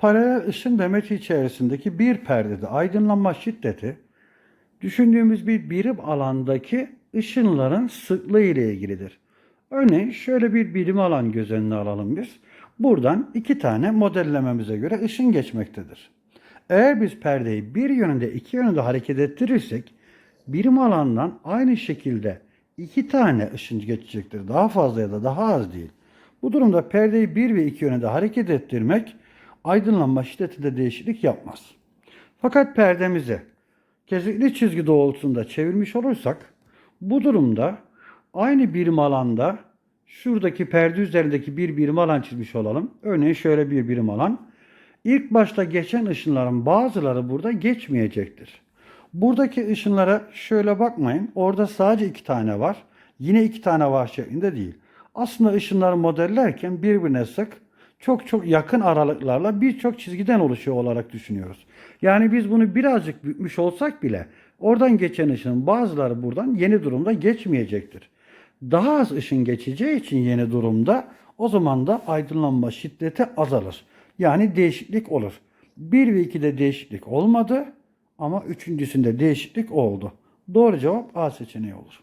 Paralel ışın demeti içerisindeki bir perdede aydınlanma şiddeti düşündüğümüz bir birim alandaki ışınların sıklığı ile ilgilidir. Örneğin şöyle bir birim alan göz önüne alalım biz. Buradan iki tane modellememize göre ışın geçmektedir. Eğer biz perdeyi bir yönünde iki yönünde hareket ettirirsek birim alandan aynı şekilde iki tane ışın geçecektir. Daha fazla ya da daha az değil. Bu durumda perdeyi bir ve iki yönünde hareket ettirmek aydınlanma şiddetinde değişiklik yapmaz. Fakat perdemizi kesikli çizgi doğrultusunda çevirmiş olursak bu durumda aynı birim alanda şuradaki perde üzerindeki bir birim alan çizmiş olalım. Örneğin şöyle bir birim alan. İlk başta geçen ışınların bazıları burada geçmeyecektir. Buradaki ışınlara şöyle bakmayın. Orada sadece iki tane var. Yine iki tane var şeklinde değil. Aslında ışınları modellerken birbirine sık, çok çok yakın aralıklarla birçok çizgiden oluşuyor olarak düşünüyoruz. Yani biz bunu birazcık bükmüş olsak bile oradan geçen ışının bazıları buradan yeni durumda geçmeyecektir. Daha az ışın geçeceği için yeni durumda o zaman da aydınlanma şiddeti azalır. Yani değişiklik olur. 1 ve 2'de değişiklik olmadı ama üçüncüsünde değişiklik oldu. Doğru cevap A seçeneği olur.